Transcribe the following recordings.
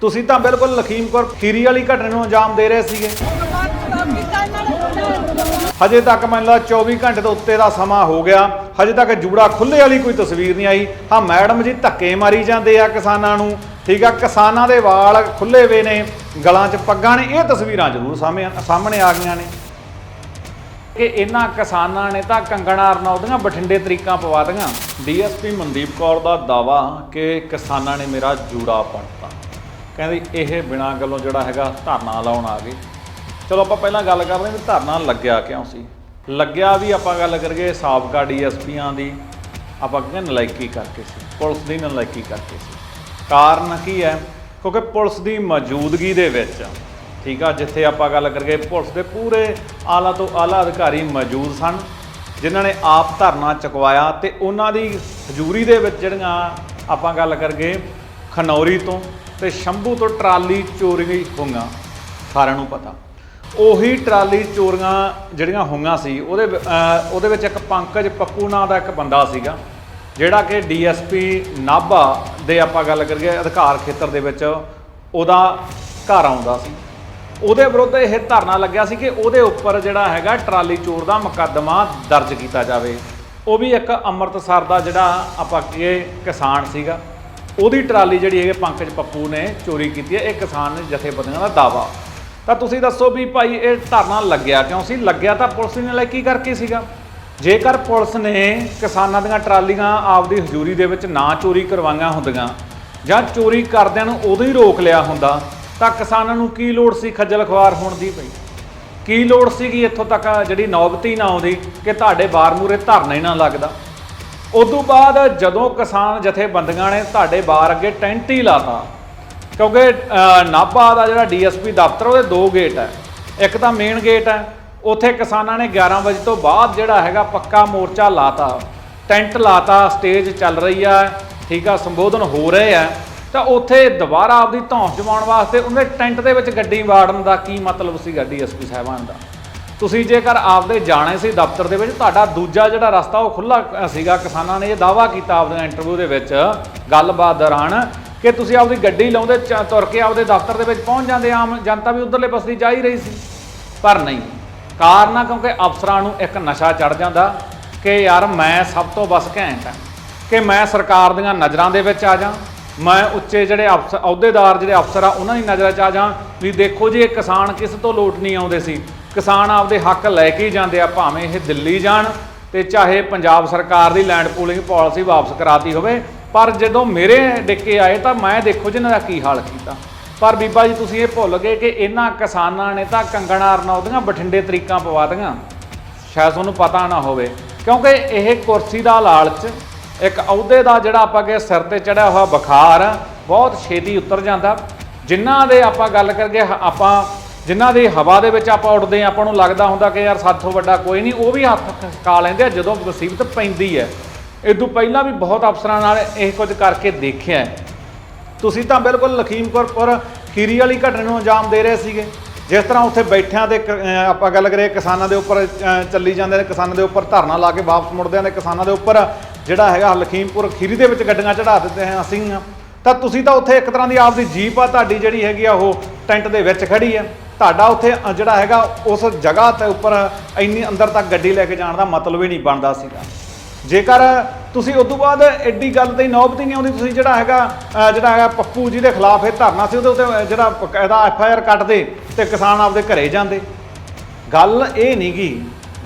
ਤੁਸੀਂ ਤਾਂ ਬਿਲਕੁਲ ਲਖੀਮਪੁਰ ਖੀਰੀ ਵਾਲੀ ਘਟਨਾ ਨੂੰ ਅੰਜਾਮ ਦੇ ਰਹੇ ਸੀਗੇ। ਹਜੇ ਤੱਕ ਮੈਨੂੰ ਲੱਗਦਾ 24 ਘੰਟੇ ਤੋਂ ਉੱਤੇ ਦਾ ਸਮਾਂ ਹੋ ਗਿਆ। ਹਜੇ ਤੱਕ ਜੂੜਾ ਖੁੱਲੇ ਵਾਲੀ ਕੋਈ ਤਸਵੀਰ ਨਹੀਂ ਆਈ। ਹਾਂ, ਮੈਡਮ ਜੀ ਧੱਕੇ ਮਾਰੀ ਜਾਂਦੇ ਆ ਕਿਸਾਨਾਂ ਨੂੰ। ਠੀਕ ਆ, ਕਿਸਾਨਾਂ ਦੇ ਵਾਲ ਖੁੱਲੇ ਵੇ ਨੇ। ਗਲਾਂ 'ਚ ਪੱਗਾਂ ਨੇ। ਇਹ ਤਸਵੀਰਾਂ ਜ਼ਰੂਰ ਸਾਹਮਣੇ ਸਾਹਮਣੇ ਆ ਗਈਆਂ ਨੇ। ਕਿ ਇਹਨਾਂ ਕਿਸਾਨਾਂ ਨੇ ਤਾਂ ਕੰਗਣਾ ਰਣੌਦੀਆਂ ਬਠਿੰਡੇ ਤਰੀਕਾਂ ਪਵਾ ਦੀਆਂ ਡੀਐਸਪੀ ਮਨਦੀਪ ਕੌਰ ਦਾ ਦਾਵਾ ਕਿ ਕਿਸਾਨਾਂ ਨੇ ਮੇਰਾ ਜੂੜਾ ਪੱਟਤਾ ਕਹਿੰਦੀ ਇਹ ਬਿਨਾਂ ਗੱਲੋਂ ਜਿਹੜਾ ਹੈਗਾ ਧਰਨਾ ਲਾਉਣ ਆ ਗਏ ਚਲੋ ਆਪਾਂ ਪਹਿਲਾਂ ਗੱਲ ਕਰਦੇ ਹਾਂ ਵੀ ਧਰਨਾ ਲੱਗਿਆ ਕਿਉਂ ਸੀ? ਲੱਗਿਆ ਵੀ ਆਪਾਂ ਗੱਲ ਕਰੀਏ ਸਾਬਕਾ ਡੀਐਸਪੀਆਂ ਦੀ, ਆਪਾਂ ਕਹਿੰਦੇ ਨਲਾਇਕੀ ਕਰਕੇ ਸੀ, ਪੁਲਿਸ ਦੀ ਨਲਾਇਕੀ ਕਰਕੇ ਸੀ। ਕਾਰਨ ਕੀ ਹੈ? ਕਿਉਂਕਿ ਪੁਲਿਸ ਦੀ ਮੌਜੂਦਗੀ ਦੇ ਵਿੱਚ, ਠੀਕ ਆ, ਜਿੱਥੇ ਆਪਾਂ ਗੱਲ ਕਰੀਏ ਪੁਲਿਸ ਦੇ ਪੂਰੇ ਆਲਾ ਤੋਂ ਆਲਾ ਅਧਿਕਾਰੀ ਮੌਜੂਦ ਸਨ, ਜਿਨ੍ਹਾਂ ਨੇ ਆਪ ਧਰਨਾ ਚੁਕਵਾਇਆ ਤੇ ਉਹਨਾਂ ਦੀ ਹਜ਼ੂਰੀ ਦੇ ਵਿੱਚ ਜਿਹੜੀਆਂ ਆਪਾਂ ਗੱਲ ਕਰੀਏ ਖਨੌਰੀ ਤੋਂ ਤੇ ਸ਼ੰਭੂ ਤੋਂ ਟਰਾਲੀ ਚੋਰੀ ਹੋਈਆਂ, ਸਾਰਿਆਂ ਨੂੰ ਪਤਾ। ਉਹੀ ਟਰਾਲੀ ਚੋਰੀਆਂ ਜਿਹੜੀਆਂ ਹੋਈਆਂ ਸੀ, ਉਹਦੇ ਉਹਦੇ ਵਿੱਚ ਇੱਕ ਪੰਕਜ ਪੱਪੂ ਨਾਂ ਦਾ ਇੱਕ ਬੰਦਾ ਸੀਗਾ, ਜਿਹੜਾ ਕਿ ਡੀਐਸਪੀ ਨਾਭਾ ਦੇ ਆਪਾਂ ਗੱਲ ਕਰੀਏ ਅਧਿਕਾਰ ਖੇਤਰ ਦੇ ਵਿੱਚ, ਉਹਦਾ ਘਰ ਆਉਂਦਾ ਸੀ। ਉਹਦੇ ਵਿਰੁੱਧ ਇਹ ਧਰਨਾ ਲੱਗਿਆ ਸੀ ਕਿ ਉਹਦੇ ਉੱਪਰ ਜਿਹੜਾ ਹੈਗਾ ਟਰਾਲੀ ਚੋਰ ਦਾ ਮੁਕੱਦਮਾ ਦਰਜ ਕੀਤਾ ਜਾਵੇ। ਉਹ ਵੀ ਇੱਕ ਅੰਮ੍ਰਿਤਸਰ ਦਾ ਜਿਹੜਾ ਆਪਾਂ ਕਹੀਏ ਕਿਸਾਨ ਸੀਗਾ। ਉਹਦੀ ਟਰਾਲੀ ਜਿਹੜੀ ਹੈਗੇ ਪੰਕਜ ਪੱਪੂ ਨੇ ਚੋਰੀ ਕੀਤੀ ਹੈ, ਇਹ ਕਿਸਾਨ ਜਥੇਬੰਦੀਆਂ ਦਾ ਦਾਵਾ ਤਾਂ ਤੁਸੀਂ ਦੱਸੋ ਵੀ ਭਾਈ ਇਹ ਧਰਨਾ ਲੱਗਿਆ ਕਿਉਂ ਸੀ? ਲੱਗਿਆ ਤਾਂ ਪੁਲਿਸ ਨੇ ਲੈ ਕੀ ਕਰਕੇ ਸੀਗਾ? ਜੇਕਰ ਪੁਲਿਸ ਨੇ ਕਿਸਾਨਾਂ ਦੀਆਂ ਟਰਾਲੀਆਂ ਆਪਦੀ ਹਜ਼ੂਰੀ ਦੇ ਵਿੱਚ ਨਾ ਚੋਰੀ ਕਰਵਾਈਆਂ ਹੁੰਦੀਆਂ ਜਾਂ ਚੋਰੀ ਕਰਦਿਆਂ ਨੂੰ ਉਦੋਂ ਹੀ ਰੋਕ ਲਿਆ ਹੁੰਦਾ, ਤਾਂ ਕਿਸਾਨਾਂ ਨੂੰ ਕੀ ਲੋੜ ਸੀ ਖੱਜਲ ਖਵਾਰ ਹੋਣ ਦੀ ਪਈ ਕੀ ਲੋੜ ਸੀਗੀ ਇੱਥੋਂ ਤੱਕ ਜਿਹੜੀ ਨੌਬਤੀ ਨਾ ਆਉਂਦੀ ਕਿ ਤੁਹਾਡੇ ਬਾਰ ਮੂਰੇ ਧਰਨਾ ਹੀ ਨਾ ਲੱਗਦਾ? ਉਦੋਂ ਬਾਅਦ ਜਦੋਂ ਕਿਸਾਨ ਜਥੇਬੰਦੀਆਂ ਨੇ ਤੁਹਾਡੇ ਬਾਰ ਅੱਗੇ ਟੈਂਟ ਹੀ ਲਾਤਾ, ਕਿਉਂਕਿ ਨਾਭਾ ਦਾ ਜਿਹੜਾ ਡੀਐਸਪੀ ਦਫ਼ਤਰ, ਉਹਦੇ ਦੋ ਗੇਟ ਹੈ। ਇੱਕ ਤਾਂ ਮੇਨ ਗੇਟ ਹੈ, ਉੱਥੇ ਕਿਸਾਨਾਂ ਨੇ 11 ਵਜੇ ਤੋਂ ਬਾਅਦ ਜਿਹੜਾ ਹੈਗਾ ਪੱਕਾ ਮੋਰਚਾ ਲਾਤਾ। ਟੈਂਟ ਲਾਤਾ, ਸਟੇਜ ਚੱਲ ਰਹੀ ਆ ਠੀਕ ਆ, ਸੰਬੋਧਨ ਹੋ ਰਹੇ ਆ ਤਾਂ ਉੱਥੇ ਦੁਬਾਰਾ ਆਪਦੀ ਧੌਂਸ ਜਮਾਉਣ ਵਾਸਤੇ ਉਹਨੇ ਟੈਂਟ ਦੇ ਵਿੱਚ ਗੱਡੀ ਵਾੜਨ ਦਾ ਕੀ ਮਤਲਬ ਸੀਗਾ ਡੀਐਸਪੀ ਸਾਹਿਬਾਨ ਦਾ? ਤੁਸੀਂ ਜੇਕਰ ਆਪਦੇ ਜਾਣੇ ਸੀ ਦਫ਼ਤਰ ਦੇ ਵਿੱਚ, ਤੁਹਾਡਾ ਦੂਜਾ ਜਿਹੜਾ ਰਸਤਾ ਉਹ ਖੁੱਲਾ ਸੀਗਾ। ਕਿਸਾਨਾਂ ਨੇ ਇਹ ਦਾਵਾ ਕੀਤਾ ਆਪਦੇ ਇੰਟਰਵਿਊ ਦੇ ਵਿੱਚ, ਗੱਲਬਾਤ ਦੌਰਾਨ, ਕਿ ਤੁਸੀਂ ਆਪਦੀ ਗੱਡੀ ਲਾਉਂਦੇ, ਚ- ਤੁਰ ਕੇ ਆਪਦੇ ਦਫ਼ਤਰ ਦੇ ਵਿੱਚ ਪਹੁੰਚ ਜਾਂਦੇ ਆਮ ਜਨਤਾ ਵੀ ਉਧਰਲੇ ਪਾਸੇ ਜਾ ਹੀ ਰਹੀ ਸੀ। ਪਰ ਨਹੀਂ। ਕਾਰਨ ਆ, ਕਿਉਂਕਿ ਅਫਸਰਾਂ ਨੂੰ ਇੱਕ ਨਸ਼ਾ ਚੜ ਜਾਂਦਾ ਕਿ ਯਾਰ ਮੈਂ ਸਭ ਤੋਂ ਬਸ ਘੈਂਟ ਹਾਂ ਕਿ ਮੈਂ ਸਰਕਾਰ ਦੀਆਂ ਨਜ਼ਰਾਂ ਦੇ ਵਿੱਚ ਆ ਜਾ, ਮੈਂ ਉੱਚੇ ਜਿਹੜੇ ਅਫਸਰ ਅਹੁਦੇਦਾਰ ਜਿਹੜੇ ਅਫਸਰ ਆ, ਉਹਨਾਂ ਦੀ ਨਜ਼ਰਾਂ 'ਚ ਆ ਜਾ, ਵੀ ਦੇਖੋ ਜੀ, ਇਹ ਕਿਸਾਨ ਕਿਸ ਤੋਂ ਲੋਟ ਨਹੀਂ ਆਉਂਦੇ ਸੀ। ਕਿਸਾਨ ਆਪਦੇ ਹੱਕ ਲੈ ਕੇ ਜਾਂਦੇ ਆ, ਭਾਵੇਂ ਇਹ ਦਿੱਲੀ ਜਾਣ ਤੇ ਚਾਹੇ ਪੰਜਾਬ ਸਰਕਾਰ ਦੀ ਲੈਂਡ ਪੂਲਿੰਗ ਪਾਲਿਸੀ ਵਾਪਸ ਕਰਾਤੀ ਹੋਵੇ। ਪਰ ਜਦੋਂ ਮੇਰੇ ਡਿੱਕੇ ਆਏ ਤਾਂ ਮੈਂ ਦੇਖੋ ਜੀ ਇਹਨਾਂ ਦਾ ਕੀ ਹਾਲ ਕੀਤਾ। ਪਰ ਬੀਬਾ ਜੀ, ਤੁਸੀਂ ਇਹ ਭੁੱਲ ਗਏ ਕਿ ਇਹਨਾਂ ਕਿਸਾਨਾਂ ਨੇ ਤਾਂ ਕੰਗਣਾ ਰਣੌਦੀਆਂ ਬਠਿੰਡੇ ਤਰੀਕਾਂ ਪਵਾ ਦੀਆਂ ਸ਼ਾਇਦ ਤੁਹਾਨੂੰ ਪਤਾ ਨਾ ਹੋਵੇ। ਕਿਉਂਕਿ ਇਹ ਕੁਰਸੀ ਦਾ ਲਾਲਚ, ਇੱਕ ਅਹੁਦੇ ਦਾ ਜਿਹੜਾ ਆਪਾਂ ਕੇ ਸਿਰ ਤੇ ਚੜਿਆ ਹੋਇਆ ਬੁਖਾਰ, ਬਹੁਤ ਛੇਤੀ ਉਤਰ ਜਾਂਦਾ। ਜਿਨ੍ਹਾਂ ਦੇ ਆਪਾਂ ਗੱਲ ਕਰਕੇ ਹ- ਆਪਾਂ ਜਿਨ੍ਹਾਂ ਦੀ ਹਵਾ ਦੇ ਵਿੱਚ ਆਪਾਂ ਉੱਡਦੇ ਹਾਂ, ਆਪਾਂ ਨੂੰ ਲੱਗਦਾ ਹੁੰਦਾ ਕਿ ਯਾਰ ਸਾਥੋਂ ਵੱਡਾ ਕੋਈ ਨਹੀਂ, ਉਹ ਵੀ ਹੱਥ ਖਾ ਲੈਂਦੇ ਆ ਜਦੋਂ ਮੁਸੀਬਤ ਪੈਂਦੀ ਹੈ। ਇਦੋਂ ਪਹਿਲਾਂ ਵੀ ਬਹੁਤ ਅਫਸਰਾਂ ਨਾਲ ਇਹ ਕੁਝ ਕਰਕੇ ਦੇਖਿਆ ਤੁਸੀਂ ਤਾਂ ਬਿਲਕੁਲ ਲਖੀਮਪੁਰ ਖੀਰੀ ਵਾਲੀ ਘਟਨਾ ਨੂੰ ਅੰਜਾਮ ਦੇ ਰਹੇ ਸੀਗੇ। ਜਿਸ ਤਰ੍ਹਾਂ ਉੱਥੇ ਬੈਠਿਆਂ ਦੇ ਕ- ਆਪਾਂ ਗੱਲ ਕਰੀਏ, ਕਿਸਾਨਾਂ ਦੇ ਉੱਪਰ ਚੱਲੀ ਜਾਂਦੇ ਨੇ, ਕਿਸਾਨਾਂ ਦੇ ਉੱਪਰ ਧਰਨਾ ਲਾ ਕੇ ਵਾਪਸ ਮੁੜਦੇ ਨੇ, ਕਿਸਾਨਾਂ ਦੇ ਉੱਪਰ ਜਿਹੜਾ ਹੈਗਾ ਲਖੀਮਪੁਰ ਖੀਰੀ ਦੇ ਵਿੱਚ ਗੱਡੀਆਂ ਚੜਾ ਦਿੱਤੇ ਹਾਂ ਅਸੀਂ। ਤਾਂ ਤੁਸੀਂ ਤਾਂ ਉੱਥੇ ਇੱਕ ਤਰ੍ਹਾਂ ਦੀ ਆਪਦੀ ਜੀਪ ਆ, ਤੁਹਾਡੀ ਜਿਹੜੀ ਹੈਗੀ ਆ, ਉਹ ਟੈਂਟ ਦੇ ਵਿੱਚ ਖੜੀ ਆ। ਤੁਹਾਡਾ ਉੱਥੇ ਅ, ਜਿਹੜਾ ਹੈਗਾ ਉਸ ਜਗ੍ਹਾ ਤੇ ਉੱਪਰ ਇੰਨੀ ਅੰਦਰ ਤੱਕ ਗੱਡੀ ਲੈ ਕੇ ਜਾਣ ਦਾ ਮਤਲਬ ਹੀ ਨਹੀਂ ਬਣਦਾ ਸੀਗਾ। ਜੇਕਰ ਤੁਸੀਂ ਉਸ ਤੋਂ ਬਾਅਦ ਐਡੀ ਗੱਲ ਤੇ ਨੌਬਤ ਹੀ ਨਹੀਂ ਆਉਂਦੀ ਤੁਸੀਂ ਜਿਹੜਾ ਹੈਗਾ ਅਹ ਜਿਹੜਾ ਹੈਗਾ ਪੱਪੂ ਜੀ ਦੇ ਖਿਲਾਫ ਇਹ ਧਰਨਾ ਸੀ ਉਹਦੇ ਉੱਤੇ ਜਿਹੜਾ ਇਹਦਾ ਐਫ ਆਈ ਆਰ ਕੱਟਦੇ ਤੇ ਕਿਸਾਨ ਆਪਦੇ ਘਰੇ ਜਾਂਦੇ। ਗੱਲ ਇਹ ਨਹੀਂ ਗੀ।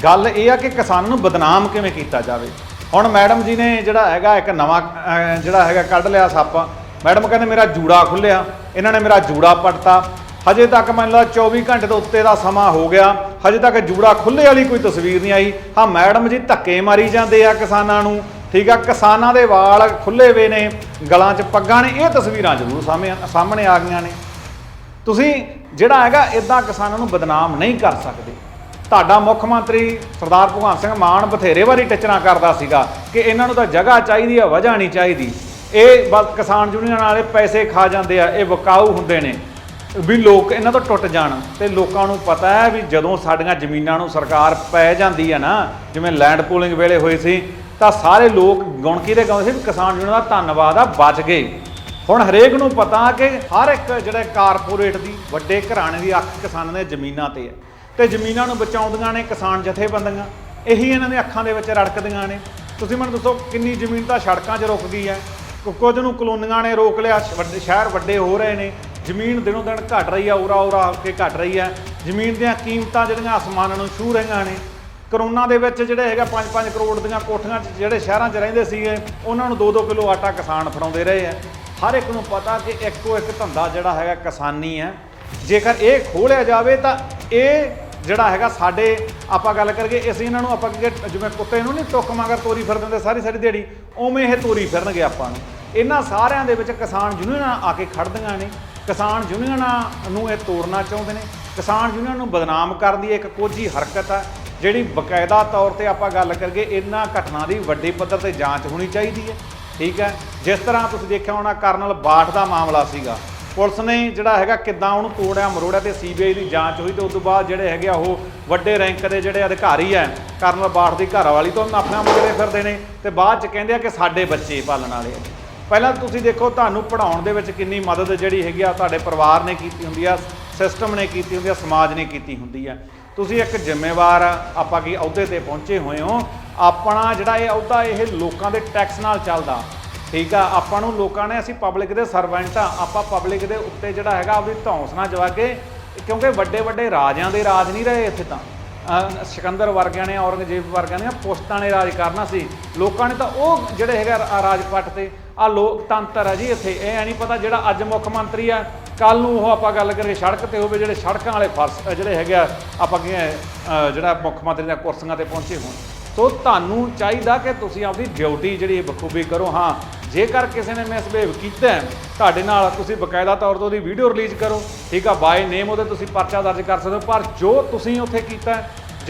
ਗੱਲ ਇਹ ਆ ਕਿ ਕਿਸਾਨਾਂ ਨੂੰ ਬਦਨਾਮ ਕਿਵੇਂ ਕੀਤਾ ਜਾਵੇ। ਹੁਣ ਮੈਡਮ ਜੀ ਨੇ ਜਿਹੜਾ ਹੈਗਾ ਇੱਕ ਨਵਾਂ ਅਹ, ਜਿਹੜਾ ਹੈਗਾ ਕੱਢ ਲਿਆ ਸੱਪ। ਮੈਡਮ ਕਹਿੰਦੇ ਮੇਰਾ ਜੂੜਾ ਖੁੱਲਿਆ ਇਹਨਾਂ ਨੇ ਮੇਰਾ ਜੂੜਾ ਪੱਟਤਾ। ਹਜੇ ਤੱਕ ਮੈਨੂੰ ਲੱਗਦਾ 24 ਘੰਟੇ ਤੋਂ ਉੱਤੇ ਦਾ ਸਮਾਂ ਹੋ ਗਿਆ। ਹਜੇ ਤੱਕ ਜੂੜਾ ਖੁੱਲੇ ਵਾਲੀ ਕੋਈ ਤਸਵੀਰ ਨਹੀਂ ਆਈ। ਹਾਂ, ਮੈਡਮ ਜੀ ਧੱਕੇ ਮਾਰੀ ਜਾਂਦੇ ਆ ਕਿਸਾਨਾਂ ਨੂੰ। ਠੀਕ ਆ, ਕਿਸਾਨਾਂ ਦੇ ਵਾਲ ਖੁੱਲੇ ਵੇ ਨੇ, ਗਲਾਂ 'ਚ ਪੱਗਾਂ ਨੇ, ਇਹ ਤਸਵੀਰਾਂ ਜ਼ਰੂਰ ਸਾਹਮਣੇ ਸਾਹਮਣੇ ਆ ਗਈਆਂ ਨੇ। ਤੁਸੀਂ ਜਿਹੜਾ ਹੈਗਾ ਇਦਾਂ ਕਿਸਾਨਾਂ ਨੂੰ ਬਦਨਾਮ ਨਹੀਂ ਕਰ ਸਕਦੇ। ਤੁਹਾਡਾ ਮੁੱਖ ਮੰਤਰੀ ਸਰਦਾਰ ਭਗਵੰਤ ਸਿੰਘ ਮਾਨ ਬਥੇਰੇ ਵਾਰੀ ਟਿਚਣਾ ਕਰਦਾ ਸੀਗਾ ਕਿ ਇਹਨਾਂ ਨੂੰ ਤਾਂ ਜਗ੍ਹਾ ਚਾਹੀਦੀ ਆ, ਵਜ੍ਹਾ ਨਹੀਂ ਚਾਹੀਦੀ। ਇਹ ਬਸ ਕਿਸਾਨ ਯੂਨੀਅਨ ਵਾਲੇ ਪੈਸੇ ਖਾ ਜਾਂਦੇ ਆ, ਇਹ ਵਿਕਾਊ ਹੁੰਦੇ ਨੇ। ਵੀ ਲੋਕ ਇਹਨਾਂ ਤੋਂ ਟੁੱਟ ਜਾਣ ਤੇ ਲੋਕਾਂ ਨੂੰ ਪਤਾ ਹੈ ਵੀ ਜਦੋਂ ਸਾਡੀਆਂ ਜ਼ਮੀਨਾਂ ਨੂੰ ਸਰਕਾਰ ਪੈ ਜਾਂਦੀ ਹੈ ਨਾ, ਜਿਵੇਂ ਲੈਂਡ ਪੂਲਿੰਗ ਵੇਲੇ ਹੋਏ ਸੀ, ਤਾਂ ਸਾਰੇ ਲੋਕ ਗੁਣ ਕਿਹਦੇ ਗਾਉਂਦੇ ਸੀ ਵੀ ਕਿਸਾਨ ਯੂਨੀਅਨ ਦਾ ਧੰਨਵਾਦ ਆ, ਬਚ ਗਏ। ਹੁਣ ਹਰੇਕ ਨੂੰ ਪਤਾ ਕਿ ਹਰ ਇੱਕ ਜਿਹੜੇ ਕਾਰਪੋਰੇਟ ਦੀ, ਵੱਡੇ ਘਰਾਣੇ ਦੀ ਅੱਖ ਕਿਸਾਨਾਂ ਦੇ ਜ਼ਮੀਨਾਂ ਤੇ ਹੈ। ਤੇ ਜ਼ਮੀਨਾਂ ਨੂੰ ਬਚਾਉਂਦੀਆਂ ਨੇ ਕਿਸਾਨ ਜਥੇਬੰਦੀਆਂ। ਇਹੀ ਇਹਨਾਂ ਦੇ ਅੱਖਾਂ ਦੇ ਵਿੱਚ ਰੜਕਦੀਆਂ ਨੇ। ਤੁਸੀਂ ਮੈਨੂੰ ਦੱਸੋ, ਕਿੰਨੀ ਜ਼ਮੀਨ ਤਾਂ ਸੜਕਾਂ 'ਚ ਰੁਕ ਗਈ ਹੈ? ਕੁ- ਕੁਝ ਨੂੰ ਕਲੋਨੀਆਂ ਨੇ ਰੋਕ ਲਿਆ ਵੱਡੇ ਸ਼ਹਿਰ ਵੱਡੇ ਹੋ ਰਹੇ ਨੇ। ਜ਼ਮੀਨ ਦਿਨੋਂ ਦਿਨ ਘਟ ਰਹੀ ਆ, ਉਰਾ ਉਰਾ ਆ ਕੇ ਘਟ ਰਹੀ ਹੈ ਜ਼ਮੀਨ ਦੀਆਂ ਕੀਮਤਾਂ ਜਿਹੜੀਆਂ ਅਸਮਾਨਾਂ ਨੂੰ ਛੂਹ ਰਹੀਆਂ ਨੇ। ਕਰੋਨਾ ਦੇ ਵਿੱਚ ਜਿਹੜੇ ਹੈਗਾ 5-5 ਕਰੋੜ ਦੀਆਂ ਕੋਠੀਆਂ 'ਚ ਜਿਹੜੇ ਸ਼ਹਿਰਾਂ 'ਚ ਰਹਿੰਦੇ ਸੀਗੇ, ਉਹਨਾਂ ਨੂੰ 2-2 ਕਿਲੋ ਆਟਾ ਕਿਸਾਨ ਫੜਾਉਂਦੇ ਰਹੇ ਆ। ਹਰ ਇੱਕ ਨੂੰ ਪਤਾ ਕਿ ਇੱਕੋ ਇੱਕ ਧੰਦਾ ਜਿਹੜਾ ਹੈਗਾ ਕਿਸਾਨੀ ਹੈ ਜੇਕਰ ਇਹ ਖੋਲਿਆ ਜਾਵੇ ਤਾਂ ਇਹ ਜਿਹੜਾ ਹੈਗਾ ਸਾਡੇ, ਆਪਾਂ ਗੱਲ ਕਰੀਏ ਅਸੀਂ ਇਹਨਾਂ ਨੂੰ ਆਪਾਂ ਕਹੀਏ ਜਿਵੇਂ ਕੁੱਤੇ ਨੂੰ ਨਹੀਂ ਟੁੱਕ ਮਗਰ ਤੋਰੀ ਫਿਰਦੇ ਹੁੰਦੇ ਸਾਰੀ ਸਾਰੀ ਦਿਹਾੜੀ, ਉਵੇਂ ਇਹ ਤੋਰੀ ਫਿਰਨਗੇ ਆਪਾਂ ਨੂੰ। ਇਹਨਾਂ ਸਾਰਿਆਂ ਦੇ ਵਿੱਚ ਕਿਸਾਨ ਯੂਨੀਅਨਾਂ ਆ ਕੇ ਖੜਦੀਆਂ ਨੇ। ਕਿਸਾਨ ਯੂਨੀਅਨਾਂ ਨੂੰ ਇਹ ਤੋੜਨਾ ਚਾਹੁੰਦੇ ਨੇ। ਕਿਸਾਨ ਯੂਨੀਅਨ ਨੂੰ ਬਦਨਾਮ ਕਰਨ ਦੀ ਇੱਕ ਕੋਝੀ ਹਰਕਤ ਹੈ ਜਿਹੜੀ ਬਕਾਇਦਾ ਤੌਰ ਤੇ ਆਪਾਂ ਗੱਲ ਕਰੀਏ, ਇਹਨਾਂ ਘਟਨਾ ਦੀ ਵੱਡੀ ਪੱਧਰ ਤੇ ਜਾਂਚ ਹੋਣੀ ਚਾਹੀਦੀ ਹੈ। ਠੀਕ ਹੈ? ਜਿਸ ਤਰ੍ਹਾਂ ਤੁਸੀਂ ਦੇਖਿਆ ਹੋਣਾ, ਕਰਨਲ ਬਾਠ ਦਾ ਮਾਮਲਾ ਸੀਗਾ। ਪੁਲਿਸ ਨੇ ਜਿਹੜਾ ਹੈਗਾ ਕਿੱਦਾਂ ਉਹਨੂੰ ਤੋੜਿਆ, ਮਰੋੜਿਆ ਤੇ ਸੀਬੀਆਈ ਦੀ ਜਾਂਚ ਹੋਈ ਤੇ ਉਸ ਤੋਂ ਬਾਅਦ ਜਿਹੜੇ ਹੈਗੇ ਆ ਉਹ ਵੱਡੇ ਰੈਂਕ ਦੇ ਜਿਹੜੇ ਅਧਿਕਾਰੀ ਆ, ਕਰਨਲ ਬਾਠ ਦੀ ਘਰ ਵਾਲੀ ਤੋਂ ਆਪਣਾ ਮੁੰਡੇ ਫਿਰਦੇ ਨੇ ਤੇ ਬਾਅਦ ਚ ਕਹਿੰਦੇ ਆ ਕਿ ਸਾਡੇ ਬੱਚੇ ਪਾਲਣ ਵਾਲੇ ਆ। ਪਹਿਲਾਂ ਤੁਸੀਂ ਦੇਖੋ, ਤੁਹਾਨੂੰ ਪੜਾਉਣ ਦੇ ਵਿੱਚ ਕਿੰਨੀ ਮਦਦ ਜਿਹੜੀ ਹੈਗੀ ਆ, ਤੁਹਾਡੇ ਪਰਿਵਾਰ ਨੇ ਕੀਤੀ ਹੁੰਦੀ ਆ, ਸਿਸਟਮ ਨੇ ਕੀਤੀ ਹੁੰਦੀ ਆ, ਸਮਾਜ ਨੇ ਕੀਤੀ ਹੁੰਦੀ ਆ। ਤੁਸੀਂ ਇੱਕ ਜ਼ਿੰਮੇਵਾਰ ਆਪਾਂ ਕੀ ਅਹੁਦੇ ਤੇ ਪਹੁੰਚੇ ਹੋਏ ਹੋ। ਆਪਣਾ ਜਿਹੜਾ ਇਹ ਅਹੁਦਾ, ਇਹ ਲੋਕਾਂ ਦੇ ਟੈਕਸ ਨਾਲ ਚੱਲਦਾ। ਠੀਕ ਆ, ਆਪਾਂ ਨੂੰ ਲੋਕਾਂ ਨੇ, ਅਸੀਂ ਪਬਲਿਕ ਦੇ ਸਰਵੈਂਟ ਆ, ਆਪਾਂ ਪਬਲਿਕ ਦੇ ਉੱਤੇ ਜਿਹੜਾ ਹੈਗਾ ਆਪਣੀ ਧੌਂਸ ਨਾ ਜਵਾ ਕੇ, ਕਿਉਂਕਿ ਵੱਡੇ ਵੱਡੇ ਰਾਜਿਆਂ ਦੇ ਰਾਜ ਨਹੀਂ ਰਹੇ ਇੱਥੇ ਤਾਂ। ਸਿਕੰਦਰ ਵਰਗਿਆਂ ਨੇ, ਔਰੰਗਜ਼ੇਬ ਵਰਗਿਆਂ ਨੇ ਪੁਸ਼ਤਾਂ ਨੇ ਰਾਜ ਕਰਨਾ ਸੀ। ਲੋਕਾਂ ਨੇ ਤਾਂ ਉਹ ਜਿਹੜੇ ਹੈਗਾ ਰਾ- ਰਾਜ ਪੱਟ ਤੇ, ਆ ਲੋਕਤੰਤਰ ਹੈ ਜੀ ਇੱਥੇ। ਇਹ ਨਹੀਂ ਪਤਾ ਜਿਹੜਾ ਅੱਜ ਮੁੱਖ ਮੰਤਰੀ ਆ ਕੱਲ ਨੂੰ ਉਹ ਆਪਾਂ ਗੱਲ ਕਰੀਏ ਸੜਕ ਤੇ ਹੋਵੇ ਜਿਹੜੇ ਸੜਕਾਂ ਵਾਲੇ ਫਰਸ ਜਿਹੜੇ ਹੈਗੇ ਆ, ਆਪਾਂ ਜਿਹੜਾ ਮੁੱਖ ਮੰਤਰੀ ਦੀਆਂ ਕੁਰਸੀਆਂ ਤੇ ਪਹੁੰਚੇ ਹੋਣ। ਸੋ ਤੁਹਾਨੂੰ ਚਾਹੀਦਾ ਕਿ ਤੁਸੀਂ ਆਪਦੀ ਡਿਊਟੀ ਜਿਹੜੀ ਬਖੂਬੀ ਕਰੋ। ਹਾਂ, ਜੇਕਰ ਕਿਸੇ ਨੇ ਮਿਸਬਿਹੇਵ ਕੀਤਾ ਤੁਹਾਡੇ ਨਾਲ ਤੁਸੀਂ ਬਕਾਇਦਾ ਤੌਰ ਤੇ ਉਹਦੀ ਵੀਡੀਓ ਰਿਲੀਜ਼ ਕਰੋ। ਠੀਕ ਆ ਬਾਏ ਨੇਮ ਉਹਦੇ ਤੁਸੀਂ ਪਰਚਾ ਦਰਜ ਕਰ ਸਕਦੇ ਹੋ। ਪਰ ਜੋ ਤੁਸੀਂ ਉੱਥੇ ਕੀਤਾ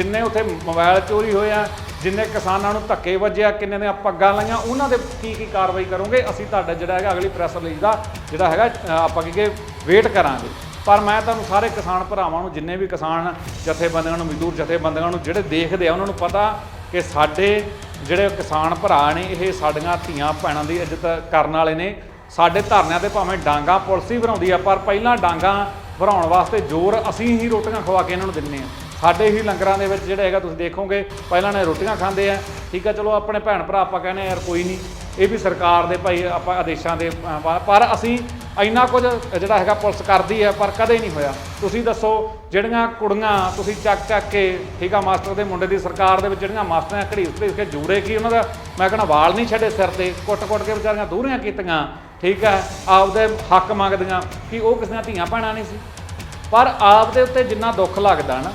ਜਿੰਨੇ ਉੱਥੇ ਮੋਬਾਈਲ ਚੋਰੀ ਹੋਏ ਆ, ਜਿੰਨੇ ਕਿਸਾਨਾਂ ਨੂੰ ਧੱਕੇ ਵੱਜਿਆ ਕਿੰਨੇ ਨੇ ਪੱਗਾਂ ਲਾਈਆਂ, ਉਹਨਾਂ ਦੇ ਕੀ ਕੀ ਕਾਰਵਾਈ ਕਰੋਗੇ, ਅਸੀਂ ਤੁਹਾਡਾ ਜਿਹੜਾ ਹੈਗਾ ਅਗਲੀ ਪ੍ਰੈਸ ਰਿਲੀਜ਼ ਦਾ ਜਿਹੜਾ ਹੈਗਾ ਆਪਾਂ ਕੀ ਕਿ ਵੇਟ ਕਰਾਂਗੇ। ਪਰ ਮੈਂ ਤੁਹਾਨੂੰ ਸਾਰੇ ਕਿਸਾਨ ਭਰਾਵਾਂ ਨੂੰ, ਜਿੰਨੇ ਵੀ ਕਿਸਾਨ ਜਥੇਬੰਦੀਆਂ ਨੂੰ, ਮਜ਼ਦੂਰ ਜਥੇਬੰਦੀਆਂ ਨੂੰ ਜਿਹੜੇ ਦੇਖਦੇ ਆ, ਉਹਨਾਂ ਨੂੰ ਪਤਾ ਕਿ ਸਾਡੇ ਜਿਹੜੇ ਕਿਸਾਨ ਭਰਾ ਨੇ, ਇਹ ਸਾਡੀਆਂ ਧੀਆਂ ਭੈਣਾਂ ਦੀ ਇੱਜ਼ਤ ਕਰਨ ਵਾਲੇ ਨੇ। ਸਾਡੇ ਧਰਨਿਆਂ ਤੇ ਭਾਵੇਂ ਡਾਂਗਾ ਪੁਲਿਸ ਹੀ ਬਣਾਉਂਦੀ ਆ, ਪਰ ਪਹਿਲਾਂ ਡਾਂਗਾ ਭਰਾਉਣ ਵਾਸਤੇ ਜ਼ੋਰ ਅਸੀਂ ਹੀ ਰੋਟੀਆਂ ਖਵਾ ਕੇ ਇਹਨਾਂ ਨੂੰ ਦਿੰਨੇ ਆ। ਸਾਡੇ ਹੀ ਲੰਗਰਾਂ ਦੇ ਵਿੱਚ ਜਿਹੜਾ ਹੈਗਾ ਤੁਸੀਂ ਦੇਖੋਗੇ, ਪਹਿਲਾਂ ਨੇ ਰੋਟੀਆਂ ਖਾਂਦੇ ਆ। ਠੀਕ ਆ, ਚਲੋ ਆਪਣੇ ਭੈਣ ਭਰਾ ਆਪਾਂ ਕਹਿੰਦੇ ਆ, ਯਾਰ ਕੋਈ ਨਹੀਂ। ਇਹ ਵੀ ਸਰਕਾਰ ਦੇ ਭਾਈ, ਆਪਾਂ ਆਦੇਸ਼ਾਂ ਦੇ ਪਰ ਅਸੀਂ ਇੰਨਾ ਕੁਝ ਜਿਹੜਾ ਹੈਗਾ ਪੁਲਿਸ ਕਰਦੀ ਹੈ ਪਰ ਕਦੇ ਨਹੀਂ ਹੋਇਆ। ਤੁਸੀਂ ਦੱਸੋ, ਜਿਹੜੀਆਂ ਕੁੜੀਆਂ ਤੁਸੀਂ ਚੱਕ ਚੱਕ ਕੇ, ਠੀਕ ਆ, ਮਾਸਟਰ ਦੇ ਮੁੰਡੇ ਦੀ ਸਰਕਾਰ ਦੇ ਵਿੱਚ ਜਿਹੜੀਆਂ ਮਾਸਟਰਾਂ ਘੜੀਸ ਘੜੀਸ ਕੇ ਜੂੜੇ ਕੀ ਉਹਨਾਂ ਦਾ? ਮੈਂ ਕਹਿੰਦਾ ਵਾਲ ਨਹੀਂ ਛੱਡੇ ਸਿਰ ਤੇ, ਕੁੱਟ-ਕੁੱਟ ਕੇ ਵਿਚਾਰੀਆਂ ਦੂਰੀਆਂ ਕੀਤੀਆਂ। ਠੀਕ ਹੈ ਆਪਦੇ ਹੱਕ ਮੰਗਦੀਆਂ। ਕਿ ਉਹ ਕਿਸੇ ਦੀਆਂ ਧੀਆਂ ਭੈਣਾਂ ਨਹੀਂ ਸੀ? ਪਰ ਆਪ ਦੇ ਉੱਤੇ ਜਿੰਨਾ ਦੁੱਖ ਲੱਗਦਾ ਨਾ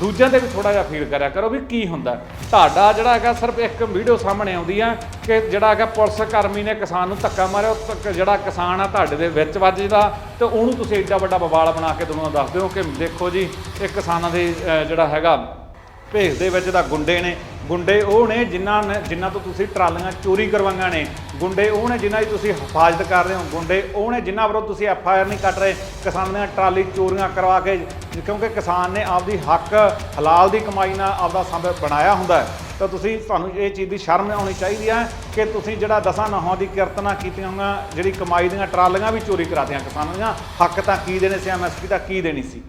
ਦੂਜਿਆਂ ਤੇ ਵੀ ਥੋੜਾ ਜਿਹਾ ਫੀਲ ਕਰਿਆ ਕਰੋ ਵੀ ਕੀ ਹੁੰਦਾ। ਤੁਹਾਡਾ ਜਿਹੜਾ ਹੈਗਾ ਸਿਰਫ ਇੱਕ ਵੀਡੀਓ ਸਾਹਮਣੇ ਆਉਂਦੀ ਆ ਕਿ ਜਿਹੜਾ ਹੈਗਾ ਪੁਲਿਸ ਕਰਮੀ ਨੇ ਕਿਸਾਨ ਨੂੰ ਧੱਕਾ ਮਾਰਿਆ ਉਹ ਧੱਕ- ਜਿਹੜਾ ਕਿਸਾਨ ਆ ਤੁਹਾਡੇ ਦੇ ਵਿੱਚ ਵੱਜਦਾ ਤੇ ਉਹਨੂੰ ਤੁਸੀਂ ਐਡਾ ਵੱਡਾ ਬਵਾਲ ਬਣਾ ਕੇ ਦੁਨੀਆ ਨੂੰ ਦੱਸਦੇ ਹੋ ਕਿ ਦੇਖੋ ਜੀ ਇਹ ਕਿਸਾਨਾਂ ਦੇ ਅਹ, ਜਿਹੜਾ ਹੈਗਾ ਭੇਸ ਦੇ ਵਿੱਚ ਤਾਂ ਗੁੰਡੇ ਨੇ ਗੁੰਡੇ ਉਹ ਨੇ ਜਿਨ੍ਹਾਂ ਨੇ ਜਿਨ੍ਹਾਂ ਤੋਂ ਤੁਸੀਂ ਟਰਾਲੀਆਂ ਚੋਰੀ ਕਰਵਾਈਆਂ ਨੇ। ਗੁੰਡੇ ਉਹ ਨੇ ਜਿਨ੍ਹਾਂ ਦੀ ਤੁਸੀਂ ਹਿਫਾਜ਼ਤ ਕਰ ਰਹੇ ਹੋ। ਗੁੰਡੇ ਉਹ ਨੇ ਜਿਨ੍ਹਾਂ ਵਿਰੁੱਧ ਤੁਸੀਂ ਐਫ ਆਈ ਆਰ ਨਹੀਂ ਕੱਟ ਰਹੇ। ਕਿਸਾਨਾਂ ਦੀਆਂ ਟਰਾਲੀ ਚੋਰੀਆਂ ਕਰਵਾ ਕੇ ਕਿਉਂਕਿ ਕਿਸਾਨ ਨੇ ਆਪਦੀ ਹੱਕ, ਹਲਾਲ ਦੀ ਕਮਾਈ ਨਾਲ ਆਪਦਾ ਸੰਦ ਬਣਾਇਆ ਹੁੰਦਾ ਹੈ। ਤਾਂ ਤੁਸੀਂ ਤੁਹਾਨੂੰ ਇਹ ਚੀਜ਼ ਦੀ ਸ਼ਰਮ ਆਉਣੀ ਚਾਹੀਦੀ ਹੈ ਕਿ ਤੁਸੀਂ ਜਿਹੜਾ ਦਸਾਂ ਨਹਾਂ ਦੀ ਕਿਰਤਨਾ ਕੀਤੀਆਂ ਹੋਈਆਂ, ਜਿਹੜੀ ਕਮਾਈ ਦੀਆਂ ਟਰਾਲੀਆਂ ਵੀ ਚੋਰੀ ਕਰਾਤੀਆਂ ਕਿਸਾਨਾਂ ਦੀਆਂ, ਹੱਕ ਤਾਂ ਕੀ ਦੇਣੇ ਸੀ ਐਮਐਸਪੀ ਤਾਂ ਕੀ ਦੇਣੀ ਸੀ?